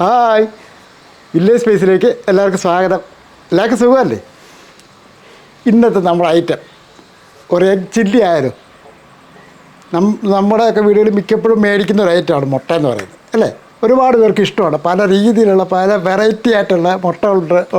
Hi. Village സ്പേസിലേക്ക് എല്ലാവർക്കും സ്വാഗതം. എല്ലാവർക്കും സുഖമല്ലേ? ഇന്നത്തെ നമ്മുടെ ഐറ്റം ഒരു എഗ് ചില്ലി ആയാലും? നം നമ്മുടെയൊക്കെ വീടുകളിൽ മിക്കപ്പോഴും മേടിക്കുന്ന ഒരു ഐറ്റമാണ് മുട്ട എന്ന് പറയുന്നത്. അല്ലേ? ഒരുപാട് പേർക്ക് ഇഷ്ടമാണ്. പല രീതിയിലുള്ള പല വെറൈറ്റി ആയിട്ടുള്ള മുട്ട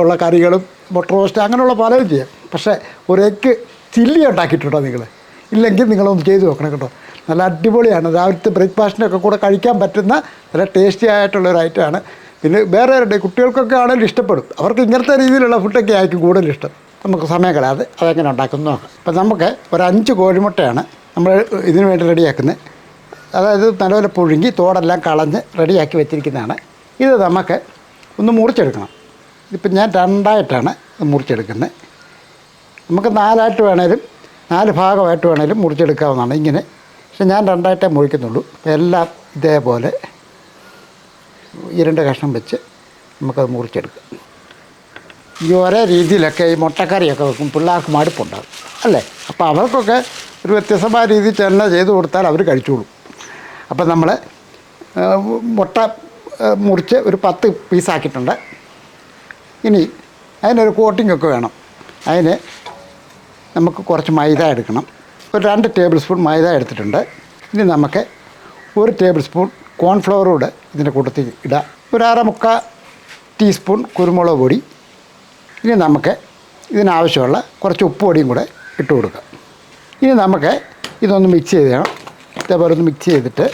ഉള്ള കറികളും മുട്ട റോസ്റ്റ് അങ്ങനെയുള്ള പലതും ചെയ്യാം. പക്ഷേ ഒരു എഗ് ചില്ലി ഉണ്ടാക്കിയിട്ടുണ്ടോ നിങ്ങൾ? ഇല്ലെങ്കിൽ നിങ്ങളൊന്ന് ചെയ്ത് നോക്കണം കേട്ടോ. നല്ല അടിപൊളിയാണ്. രാവിലത്തെ ബ്രേക്ക്ഫാസ്റ്റിനൊക്കെ കൂടെ കഴിക്കാൻ പറ്റുന്ന നല്ല ടേസ്റ്റി ആയിട്ടുള്ള ഒരു ഐറ്റമാണ് പിന്നെ വേറെ കുട്ടികൾക്കൊക്കെ ആണെങ്കിലും ഇഷ്ടപ്പെടും. അവർക്ക് ഇങ്ങനത്തെ രീതിയിലുള്ള ഫുഡൊക്കെ ആയിരിക്കും കൂടുതൽ ഇഷ്ടം. നമുക്ക് സമയം കളയാതെ അതെങ്ങനെ ഉണ്ടാക്കുന്നു അപ്പം നമുക്ക് ഒരു അഞ്ച് കോഴിമുട്ടയാണ് നമ്മൾ ഇതിനു വേണ്ടി റെഡിയാക്കുന്നത്. അതായത് നല്ലപോലെ പുഴുങ്ങി തോടെല്ലാം കളഞ്ഞ് റെഡിയാക്കി വെച്ചിരിക്കുന്നതാണ്. ഇത് നമുക്ക് ഒന്ന് മുറിച്ചെടുക്കണം. ഇതിപ്പം ഞാൻ രണ്ടായിട്ടാണ് മുറിച്ചെടുക്കുന്നത്. നമുക്ക് നാലായിട്ട് വേണേലും നാല് ഭാഗമായിട്ട് വേണേലും മുറിച്ചെടുക്കാവുന്നതാണ്. ഇങ്ങനെ പക്ഷെ ഞാൻ രണ്ടായിട്ടേ മുഴിക്കുന്നുള്ളൂ എല്ലാം ഇതേപോലെ ഇരണ്ട് കഷ്ണം വെച്ച് നമുക്കത് മുറിച്ചെടുക്കാം. ഈ ഒരേ രീതിയിലൊക്കെ ഈ മുട്ടക്കറിയൊക്കെ വെക്കും. പിള്ളേർക്ക് മടുപ്പുണ്ടാകും. അല്ലേ? അപ്പോൾ അവർക്കൊക്കെ ഒരു വ്യത്യസ്തമായ രീതിയിൽ തന്നെ ചെയ്ത് കൊടുത്താൽ അവർ കഴിച്ചോളും. അപ്പം നമ്മൾ മുട്ട മുറിച്ച് ഒരു പത്ത് പീസാക്കിയിട്ടുണ്ട് ഇനി അതിനൊരു കോട്ടിംഗ് ഒക്കെ വേണം. അതിന് നമുക്ക് കുറച്ച് മൈദ എടുക്കണം. ഒരു രണ്ട് ടേബിൾ സ്പൂൺ മൈദ എടുത്തിട്ടുണ്ട്. ഇനി നമുക്ക് ഒരു ടേബിൾ സ്പൂൺ കോൺഫ്ലവർ കൂടെ ഇതിന്റെ കൂട്ടത്തിൽ ഇടാം. ഒരു അരമുക്ക ടീസ്പൂൺ കുരുമുളക് പൊടി. ഇനി നമുക്ക് ഇതിനാവശ്യമുള്ള കുറച്ച് ഉപ്പ് പൊടിയും കൂടെ ഇട്ട് കൊടുക്കാം. ഇനി നമുക്ക് ഇതൊന്ന് മിക്സ് ചെയ്യണം ഇതേപോലെ ഒന്ന് മിക്സ് ചെയ്തിട്ട്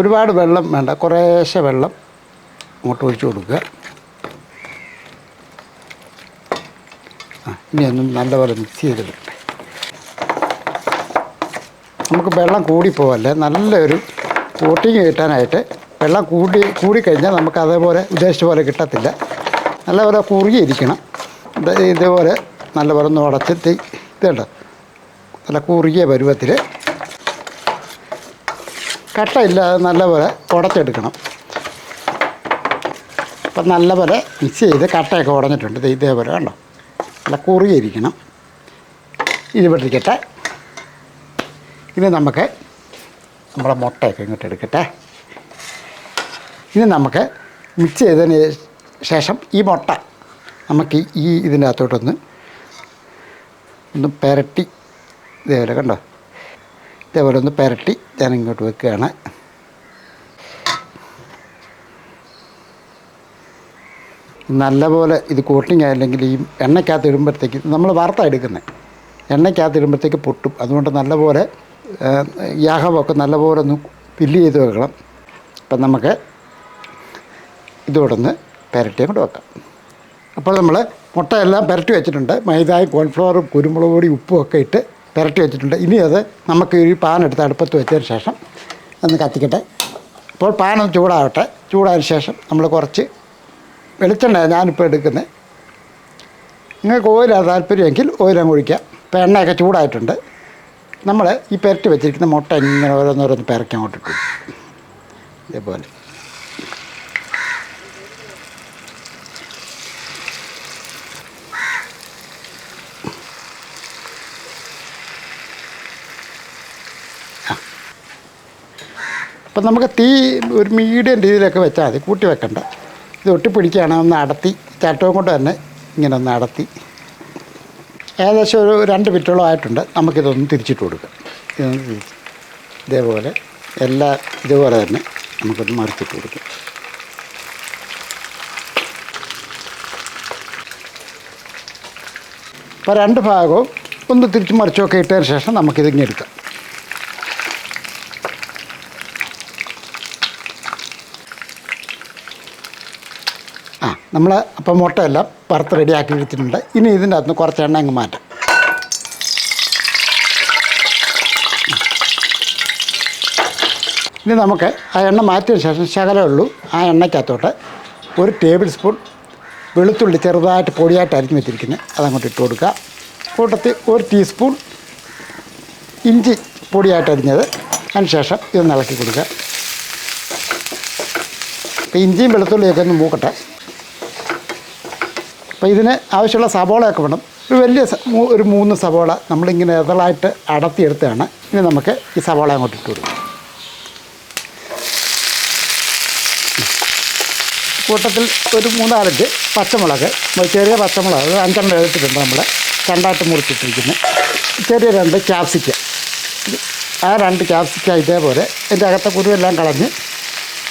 ഒരുപാട് വെള്ളം വേണ്ട കുറേശ്ശെ വെള്ളം അങ്ങോട്ട് ഒഴിച്ചു കൊടുക്കുക. ഇനി ഒന്ന് നല്ലപോലെ മിക്സ് ചെയ്ത് നമുക്ക് വെള്ളം കൂടിപ്പോവല്ലേ നല്ലൊരു കോട്ടിങ് കിട്ടാനായിട്ട് വെള്ളം കൂടി കൂടിക്കഴിഞ്ഞാൽ നമുക്ക് അതേപോലെ ഉദ്ദേശിച്ച പോലെ കിട്ടത്തില്ല. നല്ലപോലെ കുറുകിയിരിക്കണം. ഇത് ഇതേപോലെ നല്ലപോലെ ഒന്ന് ഉടച്ചിട്ട് ഇതുണ്ട്. നല്ല കുറുകിയ പരുവത്തിൽ കട്ടയില്ലാതെ നല്ലപോലെ ഉടച്ചെടുക്കണം. അപ്പം നല്ലപോലെ മിക്സ് ചെയ്ത് കട്ടയൊക്കെ ഉടഞ്ഞിട്ടുണ്ട്. ഇതേപോലെ കണ്ടോ? നല്ല കുറുകിയിരിക്കണം ഇരുപട്ടിരിക്കട്ടെ ഇനി നമുക്ക് നമ്മുടെ മുട്ടയൊക്കെ ഇങ്ങോട്ട് എടുക്കട്ടെ. ഇനി നമുക്ക് മിക്സ് ചെയ്തതിന് ശേഷം ഈ മുട്ട നമുക്ക് ഈ ഇതിന്റെ അകത്തോട്ടൊന്ന് ഒന്ന് പെരട്ടി. ഇതേപോലെ കണ്ടോ? ഇതേപോലെ ഒന്ന് പെരട്ടി ഞാൻ ഇങ്ങോട്ട് വെക്കുകയാണ്. നല്ലപോലെ ഇത് കോട്ടിങ് ആയില്ലെങ്കിൽ ഈ എണ്ണയ്ക്കകത്ത് ഇടുമ്പോഴത്തേക്ക് നമ്മൾ വാർത്ത എടുക്കുന്നത് എണ്ണയ്ക്കകത്ത് ഇടുമ്പോഴത്തേക്ക് പൊട്ടും. അതുകൊണ്ട് നല്ലപോലെ യാഹമൊക്കെ നല്ലപോലെ ഒന്ന് ഫില്ല് ചെയ്ത് വെക്കണം. അപ്പം നമുക്ക് ഇതോടൊന്ന് പെരട്ടി കൊണ്ട് വെക്കാം. അപ്പോൾ നമ്മൾ മുട്ടയെല്ലാം പെരട്ടി വെച്ചിട്ടുണ്ട്. മൈദായും കോൺഫ്ലവറും കുരുമുളക് പൊടി ഉപ്പും ഒക്കെ ഇട്ട് പെരട്ടി വെച്ചിട്ടുണ്ട്. ഇനി അത് നമുക്ക് ഈ പാൻ എടുത്ത് അടുപ്പത്ത് വെച്ചതിന് ശേഷം ഒന്ന് കത്തിക്കട്ടെ. അപ്പോൾ പാൻ ഒന്ന് ചൂടാവട്ടെ. ചൂടായതിന് ശേഷം നമ്മൾ കുറച്ച് വെളിച്ചെണ്ണ ഞാനിപ്പോൾ എടുക്കുന്നത് നിങ്ങൾക്ക് ഓയിലാണ് താല്പര്യമെങ്കിൽ ഓയിലങ്ങ് ഒഴിക്കാം. ഇപ്പോൾ എണ്ണയൊക്കെ ചൂടായിട്ടുണ്ട്. നമ്മൾ ഈ പെരട്ടി വെച്ചിരിക്കുന്ന മുട്ട ഇങ്ങനെ ഓരോന്നോരോന്ന് പെരക്കി അങ്ങോട്ട് ഇട്ടു. ഇതേപോലെ. അപ്പം നമുക്ക് തീ ഒരു മീഡിയം രീതിയിലൊക്കെ വെച്ചാൽ മതി. കൂട്ടി വെക്കണ്ട. ഇത് ഒട്ടിപ്പിടിക്കുകയാണ്. ഒന്ന് അടത്തി. ചട്ടവും കൊണ്ട് തന്നെ ഇങ്ങനെ ഒന്ന് അടത്തി. ഏകദേശം ഒരു രണ്ട് മിനിറ്റോളം ആയിട്ടുണ്ട്. നമുക്കിതൊന്ന് തിരിച്ചിട്ട് കൊടുക്കാം. ഇതൊന്ന് ഇതേപോലെ എല്ലാ ഇതുപോലെ തന്നെ നമുക്കൊന്ന് മറിച്ചിട്ട് കൊടുക്കാം. അപ്പോൾ രണ്ട് ഭാഗവും ഒന്ന് തിരിച്ച് മറിച്ചൊക്കെ ഇട്ടതിന് ശേഷം നമുക്കിതിങ്ങനെ എടുക്കാം ആ നമ്മൾ അപ്പം മുട്ടയെല്ലാം വറുത്ത് റെഡിയാക്കി എടുത്തിട്ടുണ്ട്. ഇനി ഇതിന്റെ അകത്ത് കുറച്ച് എണ്ണ അങ്ങ് മാറ്റാം. ഇനി നമുക്ക് ആ എണ്ണ മാറ്റിയതിന് ശേഷം ശകലമുള്ളൂ ആ എണ്ണയ്ക്കകത്തോട്ട് ഒരു ടേബിൾ സ്പൂൺ വെളുത്തുള്ളി ചെറുതായിട്ട് പൊടിയായിട്ട് അരിഞ്ഞ് വെച്ചിരിക്കുന്നത്. അതങ്ങോട്ട് ഇട്ട് കൊടുക്കുക. കൂട്ടത്തിൽ ഒരു ടീസ്പൂൺ ഇഞ്ചി പൊടിയായിട്ട് അരിഞ്ഞത്. അതിന് ശേഷം ഇതൊന്ന് ഇളക്കി കൊടുക്കുക. ഇഞ്ചിയും വെളുത്തുള്ളിയൊക്കെ ഒന്ന് മൂക്കട്ടെ. അപ്പോൾ ഇതിന് ആവശ്യമുള്ള സവോളയൊക്കെ വേണം. ഒരു വലിയ ഒരു മൂന്ന് സവോള നമ്മളിങ്ങനെ ഇതളായിട്ട് അടത്തിയെടുത്താണ് ഇനി നമുക്ക് ഈ സവോള അങ്ങോട്ട് ഇട്ട് കൊടുക്കാം. കൂട്ടത്തിൽ ഒരു മൂന്നാലഞ്ച് പച്ചമുളക് ചെറിയ പച്ചമുളക് അത് അഞ്ചെണ്ണം എടുത്തിട്ടുണ്ട് നമ്മൾ രണ്ടായിട്ട് മുറിച്ചിട്ടിരിക്കുന്നത് ചെറിയ രണ്ട് ക്യാപ്സിക്ക. ആ രണ്ട് ക്യാപ്സിക്ക ഇതേപോലെ ഇതിന്റെ അകത്തെ കുരുവെല്ലാം കളഞ്ഞ്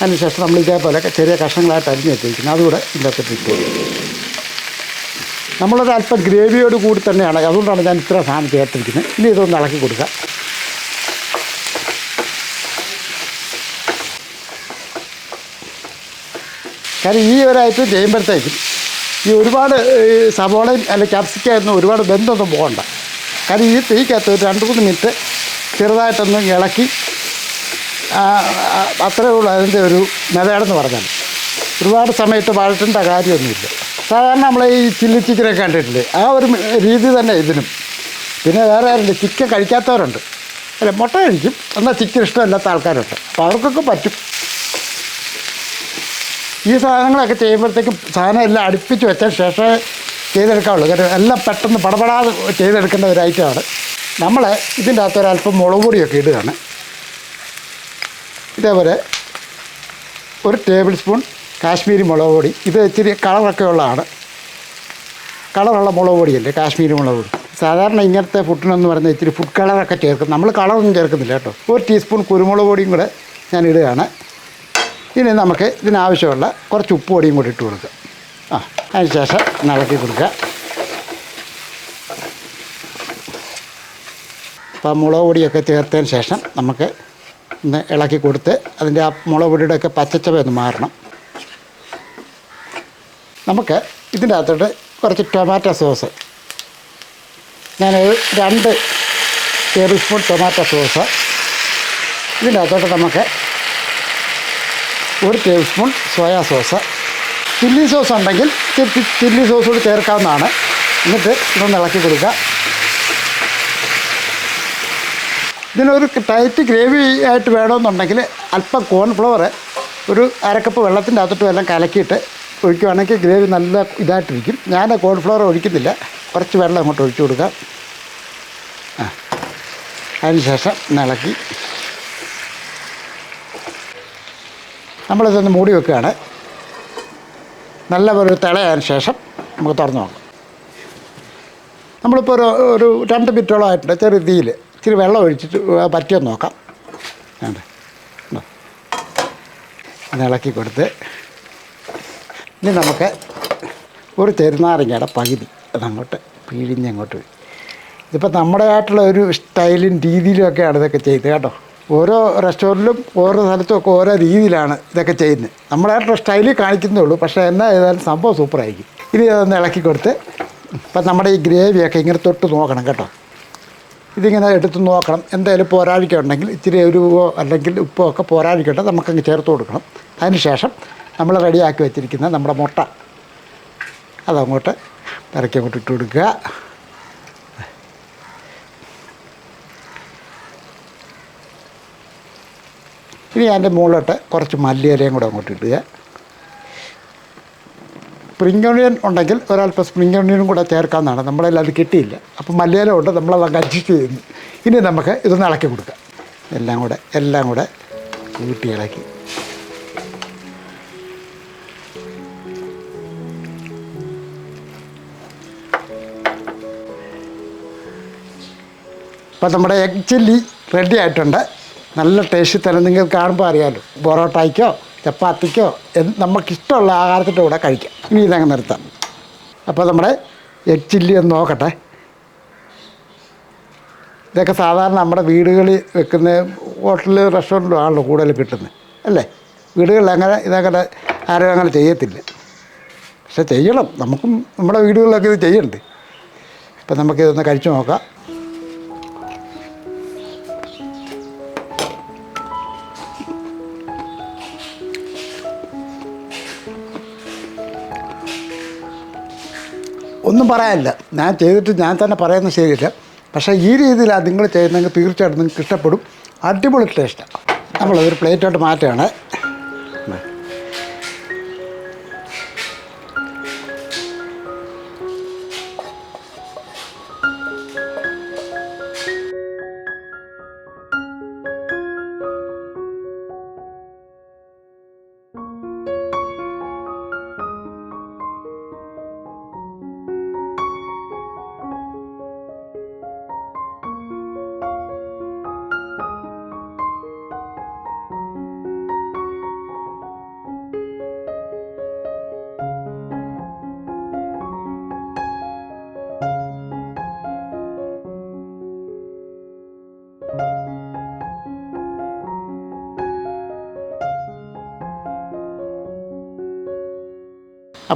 അതിനുശേഷം നമ്മൾ ഇതേപോലെ ചെറിയ കഷ്ണങ്ങളായിട്ട് അരിഞ്ഞ് വെച്ചിരിക്കുന്നത് അതുകൂടെ ഇതിന്റെ അകത്ത് ഇട്ട് കൊടുക്കും. നമ്മളൊരു അല്പം ഗ്രേവിയോട് കൂടി തന്നെയാണ്. അതുകൊണ്ടാണ് ഞാൻ ഇത്ര സാധനം ചേർത്തിരിക്കുന്നത്. ഇനി ഇതൊന്ന് ഇളക്കി കൊടുക്കാം കാരണം ഈ ഒരു ഐറ്റം ചെയ്യുമ്പോഴത്തേക്കും ഈ ഒരുപാട് സവോളയും അല്ല ക്യാപ്സിക്കായിരുന്നു ഒരുപാട് ബന്ധമൊന്നും പോകണ്ട. കാരണം ഈ തീക്കകത്ത് ഒരു രണ്ട് മൂന്ന് മിനിറ്റ് ചെറുതായിട്ടൊന്ന് ഇളക്കി അത്രയേ ഉള്ളൂ അതിന്റെ ഒരു നിലയാടെന്ന് പറഞ്ഞാൽ. ഒരുപാട് സമയത്ത് വഴറ്റേണ്ട കാര്യമൊന്നുമില്ല. സാധാരണ നമ്മൾ ഈ ചില്ലി ചിക്കനൊക്കെ കണ്ടിട്ടില്ലേ? ആ ഒരു രീതി തന്നെ ഇതിനും. പിന്നെ വേറെ ആരുണ്ട്? ചിക്കൻ കഴിക്കാത്തവരുണ്ട്. അല്ല മുട്ട കഴിക്കും. എന്നാൽ ചിക്കൻ ഇഷ്ടമല്ലാത്ത ആൾക്കാരുണ്ട്. അപ്പോൾ അവർക്കൊക്കെ പറ്റും. ഈ സാധനങ്ങളൊക്കെ ചെയ്യുമ്പോഴത്തേക്കും സാധനം എല്ലാം അടുപ്പിച്ച് വെച്ചാൽ ശേഷമേ ചെയ്തെടുക്കാവുള്ളൂ. കാരണം എല്ലാം പെട്ടെന്ന് പടപടാതെ ചെയ്തെടുക്കേണ്ട ഒരു ഐറ്റമാണ്. നമ്മൾ ഇതിന്റെ അകത്ത് ഒരല്പം മുളക് പൊടിയൊക്കെ ഇടുകയാണ്. ഇതേപോലെ ഒരു ടേബിൾ സ്പൂൺ കാശ്മീരി മുളക് പൊടി. ഇത് ഇച്ചിരി കളറൊക്കെ ഉള്ളതാണ്. കളറുള്ള മുളക് പൊടിയല്ലേ കാശ്മീരി മുളക് പൊടി. സാധാരണ ഇങ്ങനത്തെ ഫുഡിനെന്ന് പറഞ്ഞാൽ ഇച്ചിരി ഫുഡ് കളറൊക്കെ ചേർക്കും. നമ്മൾ കളറൊന്നും ചേർക്കുന്നില്ല കേട്ടോ. ഒരു ടീസ്പൂൺ കുരുമുളക് പൊടിയും കൂടെ ഞാൻ ഇടുകയാണ്. ഇനി നമുക്ക് ഇതിനാവശ്യമുള്ള കുറച്ച് ഉപ്പ് പൊടിയും കൂടി ഇട്ട് കൊടുക്കുക ആ അതിന് ശേഷം ഒന്ന് കൊടുക്കുക. അപ്പോൾ മുളക് പൊടിയൊക്കെ ചേർത്തതിന് ശേഷം നമുക്ക് ഒന്ന് ഇളക്കി കൊടുത്ത് അതിന്റെ ആ മുളക് പൊടിയുടെയൊക്കെ പച്ചച്ചവ ഒന്ന് മാറണം. നമുക്ക് ഇതിന്റെ അകത്തോട്ട് കുറച്ച് ടൊമാറ്റോ സോസ് ഞാനൊരു രണ്ട് ടേബിൾ സ്പൂൺ ടൊമാറ്റോ സോസ് ഇതിന്റെ അകത്തോട്ട് നമുക്ക് ഒരു tablespoon soya sauce chilli sauce ഉണ്ടെങ്കിൽ ചില്ലി സോസ് കൂടി ചേർക്കാവുന്നതാണ്. എന്നിട്ട് ഇതൊന്ന് ഇളക്കി കൊടുക്കുക. ഇതിനൊരു ടൈറ്റ് ഗ്രേവി ആയിട്ട് വേണമെന്നുണ്ടെങ്കിൽ അല്പം കോൺഫ്ലവർ ഒരു അരക്കപ്പ് വെള്ളത്തിന്റെ അകത്തോട്ട് എല്ലാം കലക്കിയിട്ട് ഒഴിക്കുകയാണെങ്കിൽ ഗ്രേവി നല്ല ഇതായിട്ടിരിക്കും. ഞാൻ കോൺഫ്ലവർ ഒഴിക്കുന്നില്ല. കുറച്ച് വെള്ളം അങ്ങോട്ട് ഒഴിച്ചു കൊടുക്കാം. ആ. അതിന് ശേഷം ഒന്ന് ഇളക്കി. നമ്മളിതൊന്ന് മൂടി വെക്കുകയാണ്. നല്ല ഒരു തിളയതിന് ശേഷം നമുക്ക് തുറന്നു നോക്കാം. നമ്മളിപ്പോൾ ഒരു ഒരു രണ്ട് മിനിറ്റോളം ആയിട്ടുണ്ട്. ചെറിയ തീയിൽ ഇച്ചിരി വെള്ളം ഒഴിച്ചിട്ട് പറ്റിയെന്ന് നോക്കാം. വേണ്ട. ഇളക്കി കൊടുത്ത് ഇനി നമുക്ക് ഒരു തെരുനാരങ്ങയുടെ പകുതി അതങ്ങോട്ട് വരും. ഇതിപ്പോൾ നമ്മുടെ ആയിട്ടുള്ള ഒരു സ്റ്റൈലും രീതിയിലുമൊക്കെയാണ് ഇതൊക്കെ ചെയ്ത് കേട്ടോ. ഓരോ റെസ്റ്റോറന്റിലും ഓരോ സ്ഥലത്തും ഒക്കെ ഓരോ രീതിയിലാണ് ഇതൊക്കെ ചെയ്യുന്നത്. നമ്മളായിട്ടുള്ള സ്റ്റൈലിൽ കാണിക്കുന്നേ ഉള്ളൂ പക്ഷേ എന്നാ ചെയ്താലും സംഭവം സൂപ്പറായിരിക്കും ഇനി അതൊന്ന് ഇളക്കി കൊടുത്ത് ഇപ്പം നമ്മുടെ ഈ ഗ്രേവിയൊക്കെ ഇങ്ങനെ തൊട്ട് നോക്കണം കേട്ടോ. ഇതിങ്ങനെ എടുത്ത് നോക്കണം. എന്തായാലും പോരാഴിക്കുണ്ടെങ്കിൽ ഇച്ചിരി എരിവോ അല്ലെങ്കിൽ ഉപ്പോ ഒക്കെ പോരാഴിക്കട്ടെ നമുക്കങ്ങ് ചേർത്ത് കൊടുക്കണം. അതിന് ശേഷം നമ്മൾ റെഡിയാക്കി വെച്ചിരിക്കുന്ന നമ്മുടെ മുട്ട. അതങ്ങോട്ട് ഇറക്കി അങ്ങോട്ട് ഇട്ട് കൊടുക്കുക. ഇനി അതിന്റെ മുകളിലോട്ട് കുറച്ച് മല്ലിയിലയും കൂടെ അങ്ങോട്ട് ഇടുക. സ്പ്രിംഗ് ഓണിയൻ ഉണ്ടെങ്കിൽ ഒരല്പം സ്പ്രിംഗ് ഓണിയനും കൂടെ ചേർക്കാമെന്നാണ് നമ്മളതിൽ അത് കിട്ടിയില്ല. അപ്പം മല്ലിയില ഉണ്ട് നമ്മളത് അങ്ങ് അഡ്ജസ്റ്റ് ചെയ്യുന്നു ഇനി നമുക്ക് ഇതൊന്ന് ഇളക്കി കൊടുക്കാം. എല്ലാം കൂടെ എല്ലാം കൂടെ കൂട്ടി ഇളക്കി. ഇപ്പം നമ്മുടെ എഗ് ചില്ലി റെഡി ആയിട്ടുണ്ട്. നല്ല ടേസ്റ്റ് തന്നെ നിങ്ങൾക്ക് കാണുമ്പോൾ അറിയാമല്ലോ പൊറോട്ടയ്ക്കോ ചപ്പാത്തിക്കോ നമുക്കിഷ്ടമുള്ള ആഹാരത്തിന്റെ കൂടെ കഴിക്കാം. ഇനി ഇതങ്ങ് നിർത്താം. അപ്പോൾ നമ്മുടെ എഗ് ചില്ലി ഒന്ന് നോക്കട്ടെ. ഇതൊക്കെ സാധാരണ നമ്മുടെ വീടുകളിൽ വെക്കുന്ന ഹോട്ടലിൽ റെസ്റ്റോറന്റിലും ആണല്ലോ കൂടുതൽ കിട്ടുന്നത്. അല്ലേ? വീടുകളിൽ അങ്ങനെ ഇതങ്ങനെ ആരും അങ്ങനെ ചെയ്യത്തില്ല. പക്ഷെ ചെയ്യണം. നമുക്കും നമ്മുടെ വീടുകളിലൊക്കെ ഇത് ചെയ്യണ്ടേ. അപ്പം നമുക്കിതൊന്ന് കഴിച്ചു നോക്കാം. ഒന്നും പറയാനില്ല. ഞാൻ ചെയ്തിട്ട് ഞാൻ തന്നെ പറയുന്നത് ശരിയില്ല. പക്ഷേ ഈ രീതിയിലാണ് നിങ്ങൾ ചെയ്യുന്നതെങ്കിൽ തീർച്ചയായിട്ടും നിങ്ങൾക്ക് ഇഷ്ടപ്പെടും. അടിപൊളി ടേസ്റ്റാണ് നമ്മൾ പ്ലേറ്റായിട്ട് മാറ്റുകയാണ്.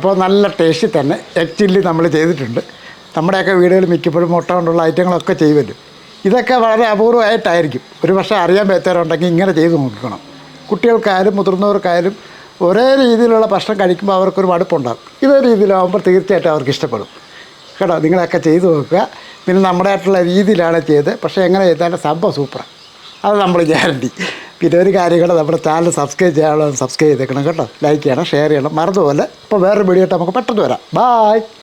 അപ്പോൾ നല്ല ടേസ്റ്റിൽ തന്നെ. എഗ് ചില്ലി നമ്മൾ ചെയ്തിട്ടുണ്ട്. നമ്മുടെയൊക്കെ വീടുകളിൽ മിക്കപ്പോഴും മുട്ട കൊണ്ടുള്ള ഐറ്റങ്ങളൊക്കെ ചെയ്യുമല്ലോ ഇതൊക്കെ വളരെ അപൂർവമായിട്ടായിരിക്കും ഒരു പക്ഷേ അറിയാൻ പറ്റാറുണ്ടെങ്കിൽ ഇങ്ങനെ ചെയ്ത് നോക്കണം കുട്ടികൾക്കായാലും മുതിർന്നവർക്കായാലും ഒരേ രീതിയിലുള്ള ഭക്ഷണം കഴിക്കുമ്പോൾ അവർക്കൊരു മടുപ്പുണ്ടാകും. ഇതേ രീതിയിലാകുമ്പോൾ തീർച്ചയായിട്ടും അവർക്ക് ഇഷ്ടപ്പെടും. കേട്ടോ നിങ്ങളൊക്കെ ചെയ്തു നോക്കുക. പിന്നെ നമ്മുടെ ആയിട്ടുള്ള രീതിയിലാണ് ചെയ്ത് പക്ഷേ എങ്ങനെ ചെയ്താലും സംഭവം സൂപ്പറാണ് അത് നമ്മൾ ഗ്യാരണ്ടി. പിന്നെ ഒരു കാര്യം കൂടെ നമ്മുടെ ചാനൽ സബ്സ്ക്രൈബ് ചെയ്യാനുള്ള സബ്സ്ക്രൈബ് ചെയ്തേക്കണം കേട്ടോ. ലൈക്ക് ചെയ്യണം ഷെയർ ചെയ്യണം. മറന്നുപോലെ ഇപ്പോൾ വേറൊരു വീഡിയോ ആയിട്ട് നമുക്ക് പെട്ടെന്ന് വരാം. ബായ്